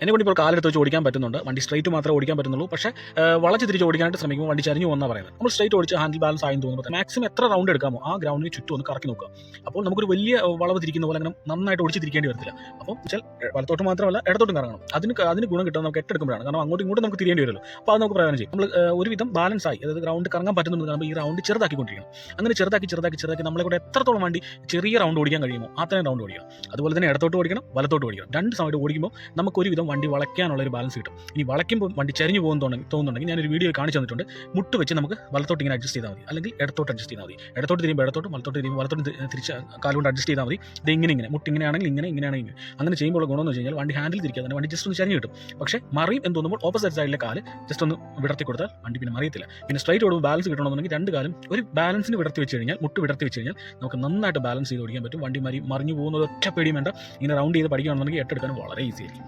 എന്നെ കൊണ്ട് ഇപ്പോൾ കാലെടുത്ത് വെച്ച് ഓടിക്കാൻ പറ്റുന്നുണ്ട്. വണ്ടി സ്ട്രൈറ്റ് മാത്രമേ ഓടിക്കാൻ പറ്റുന്നുള്ളൂ. പക്ഷേ വളച്ച് തിരിച്ച് ഓടിക്കാനായിട്ട് ശ്രമിക്കുമ്പോൾ വണ്ടി ചരിഞ്ഞു പോകുന്ന പറയുന്നത്. നമ്മൾ സ്ട്രൈറ്റ് ഓടിച്ച് ഹാൻഡിൽ ബാലൻസ് ആയി തോന്നുന്നു. മാക്സിമം എത്ര റൗണ്ട് എടുക്കാമോ ആ ഗ്രൗണ്ടിന് ചുറ്റും ഒന്ന് കറക്കി നോക്കുക. അപ്പോൾ നമുക്കൊരു വലിയ വളവ് തിരിക്കുന്ന പോലെ അങ്ങനെ നന്നായിട്ട് ഓടിച്ച് തിരിക്കേണ്ടി വരത്തില്ല. അപ്പോൾ വെച്ചാൽ വലത്തോട്ട് മാത്രമല്ല ഇടത്തോട്ടും കറങ്ങണം. അതിന് അതിന് ഗുണം കിട്ടുന്നത് നമുക്ക് എട്ടെടുക്കുമ്പോഴാണ് കാരണം അങ്ങോട്ടും ഇങ്ങോട്ടും നമുക്ക് തിരിയേണ്ടി വരുമല്ലോ. അപ്പോൾ അത് നമുക്ക് പ്രയോജനം ചെയ്യും. നമ്മൾ ഒരുവിധം ബാലൻസ് ആയി. അതായത് ഗ്രൗണ്ട് കറങ്ങാൻ പറ്റുന്നുണ്ട് കാണുമ്പോൾ ഈ റൗണ്ട് ചെറുതാക്കിക്കൊണ്ടിരിക്കണം. അങ്ങനെ ചെറുതാക്കി ചെറുതാക്കി ചെറുതാക്കി നമ്മളെ കൂടെ എത്രത്തോളം വണ്ടി ചെറിയ റൗണ്ട് ഓടിക്കാൻ കഴിയുമോ അത്രയും റൗണ്ട് ഓടിക്കണം. അതുപോലെ തന്നെ ഇടത്തോട്ട് ഓടിക്കണം വലത്തോട്ട് ഓടിക്കണം. രണ്ട് സമയത്ത് ഓടിക്കുമ്പോൾ നമുക്ക് ഒരുവിധം വണ്ടി വളയ്ക്കാനുള്ള ഒരു ബാലൻസ് കിട്ടും. ഇനി വളയ്ക്കുമ്പോൾ വണ്ടി ചരിഞ്ഞു പോകുന്നുണ്ടെങ്കിൽ തോന്നുന്നുണ്ടെങ്കിൽ ഞാനൊരു വീഡിയോ കാണിച്ചു തന്നിട്ടുണ്ട്. മുട്ട് വെച്ച് നമുക്ക് വലത്തോട്ട് ഇങ്ങനെ അഡ്ജസ്റ്റ് ചെയ്താൽ മതി. അല്ലെങ്കിൽ ഇടത്തോട്ട് അഡ്ജസ്റ്റ് ചെയ്താൽ മതി. ഇടത്തോട്ട് തിരിയുമ്പോൾ ഇടത്തോട്ട് വലത്തോട്ട് തിരിയുമ്പോൾ വലത്തോട്ട് തിരിച്ച് കാലുകൊണ്ട് അഡ്ജസ്റ്റ് ചെയ്താൽ മതി. ഇത് ഇങ്ങനെ ഇങ്ങനെ. മുട്ട് ഇങ്ങനെ ആണെങ്കിൽ ഇങ്ങനെ ഇങ്ങനെ ആണെങ്കിൽ അങ്ങനെ ചെയ്യുമ്പോൾ ഗുണമെന്ന് വെച്ച് കഴിഞ്ഞാൽ വണ്ടി ഹാൻഡിൽ തിരിക്കുക. തന്നെ വണ്ടി ജസ്റ്റ് ഒന്ന് ചരിഞ്ഞു കിട്ടും. പക്ഷേ മറിയും എന്ന് തോന്നുമ്പോൾ ഓപ്പോസിറ്റ് സൈഡിലെ കാൽ ജസ്റ്റ് ഒന്ന് വിടർത്തി കൊടുത്താൽ വണ്ടി പിന്നെ മറിയത്തില്ല. പിന്നെ സ്ട്രൈറ്റ് ഓടുമ്പോൾ ബാലൻസ് കിട്ടണമെന്നുണ്ടെങ്കിൽ രണ്ട് കാലം ഒരു ബാലൻസിന് വിടർത്തി വെച്ച് കഴിഞ്ഞാൽ മുട്ട് വിടർത്തി വെച്ച് കഴിഞ്ഞാൽ നമുക്ക് നന്നായിട്ട് ബാലൻസ് ചെയ്ത് ഓടിക്കാൻ പറ്റും. വണ്ടി മറി മറിഞ്ഞു പോകുന്നത് ഒറ്റ പേടിയും വേണ്ട. ഇങ്ങനെ റൗണ്ട് ചെയ്ത് പഠിക്കുകയാണെന്നുണ്ടെങ്കിൽ ഏറ്റെടുക്കാൻ വളരെ ഈസി ആയിരിക്കും.